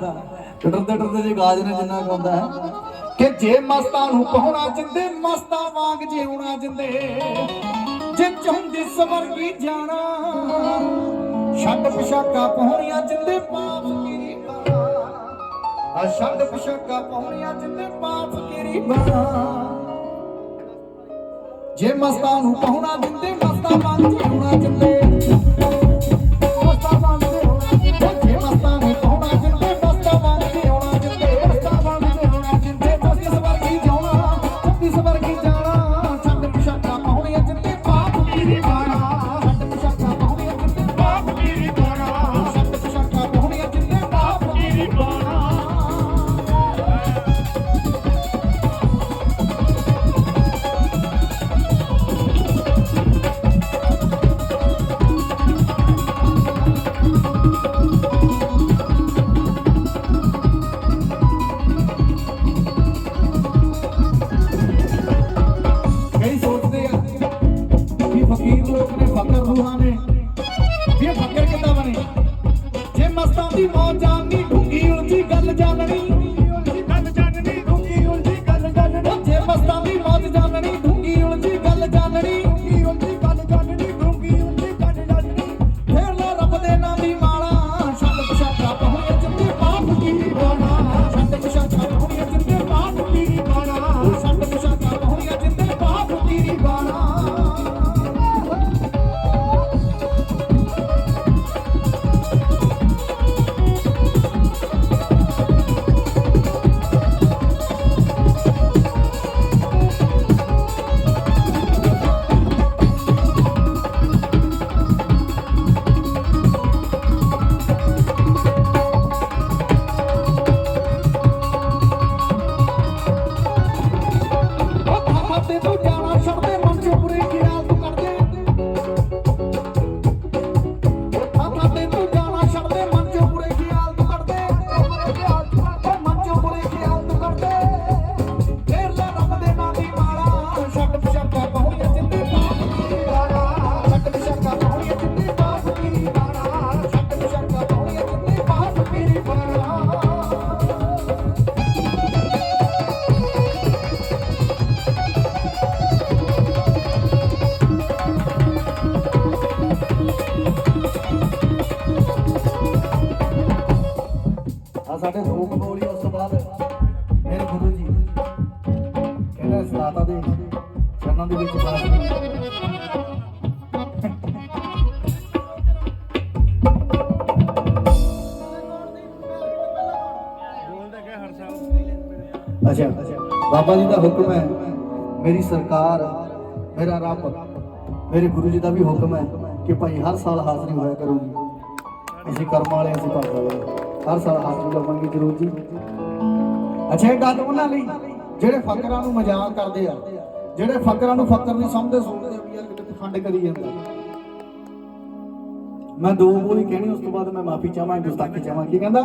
ਡਰਦੇ ਡਰਦੇ ਜੇ ਗਾਜ ਨੇ ਜਿੰਨਾ ਗਾਉਂਦਾ ਹੈ। ਕਿ ਜੇ ਮਸਤਾਂ ਨੂੰ ਪਹੁਣਾ ਜਿੰਦੇ, ਮਸਤਾਂ ਵਾਂਗ ਜਿਉਣਾ ਜਿੰਦੇ। ਜੇ ਚਾਹੁੰਦੀ ਸਵਰਗੀ ਜਾਣਾ, ਛੱਡ ਪਿਸ਼ਾਕਾ ਪਹੁਣੀਆਂ ਜਿੰਦੇ ਪਾਪ ਕੀਰੀ ਆ ਛੱਡ ਪਿਸ਼ਾਕਾ ਪਹੁਣੀਆਂ ਜਿੰਦੇ ਪਾਪ ਕੀਰੀ ਜੇ ਮਸਤਾਂ ਨੂੰ ਪਹੁਣਾ ਦਿੰਦੇ ਮਸਤਾਂ ਵਾਂਗ ਜਿਉਣਾ ਜਿੰਦੇ। ਲੋਕ ਨੇ ਫਕਰ ਰੂਹਾਂ ਨੇ। ਇਹ ਫਕਰ ਕਿੱਦਾਂ ਬਣੇ? ਜੇ ਮਸਤਾਂ ਦੀ ਮੌਤ ਜਾਣਨੀ ਢੁੰਗੀ ਉਲਝੀ ਗੱਲ ਜਾਣਨੀ। Sabe do que? ਸਾਡੇ ਦੋ ਕਬੋਲੀ ਉਸ ਤੋਂ ਬਾਅਦ। ਮੇਰੇ ਗੁਰੂ ਜੀ ਕਹਿੰਦਾ ਸਲਾਤਾ ਦੇ ਚਰਨਾਂ ਦੇ ਵਿੱਚ ਬਾਸ ਅੱਛਾ, ਬਾਬਾ ਜੀ ਦਾ ਹੁਕਮ ਹੈ, ਮੇਰੀ ਸਰਕਾਰ, ਮੇਰਾ ਰੱਬ, ਮੇਰੇ ਗੁਰੂ ਜੀ ਦਾ ਵੀ ਹੁਕਮ ਹੈ ਕਿ ਭਾਈ ਹਰ ਸਾਲ ਹਾਜ਼ਰੀ ਹੋਇਆ ਕਰੂਗੀ। ਅਸੀਂ ਕਰਮ ਵਾਲੇ ਅਸੀਂ ਭਾਗ ਵਾਲੇ ਹਰ ਸਾਲ ਹਾਜ਼ਰੀ ਲਵਾਂਗੇ ਜ਼ਰੂਰ ਜੀ। ਅੱਛਾ, ਇਹ ਗੱਲ ਉਹਨਾਂ ਲਈ, ਜਿਹੜੇ ਫਕਰਾਂ ਨੂੰ ਮਜ਼ਾਕ ਕਰਦੇ ਆ, ਜਿਹੜੇ ਫਕਰਾਂ ਨੂੰ ਫਕਰ ਨਹੀਂ ਸਮਝਦੇ, ਸੋਚਦੇ ਵੀ ਯਾਰ ਕਿਤੇ ਪਖੰਡ ਕਰੀ ਜਾਂਦਾ। ਮੈਂ ਦੋ ਬੋਲੀ ਕਹਿਣੀ, ਉਸ ਤੋਂ ਬਾਅਦ ਮੈਂ ਮਾਫੀ ਚਾਹਾਂ ਗੁਸਤਾਖੀ ਚਾਹਾਂ ਕੀ ਕਹਿੰਦਾ?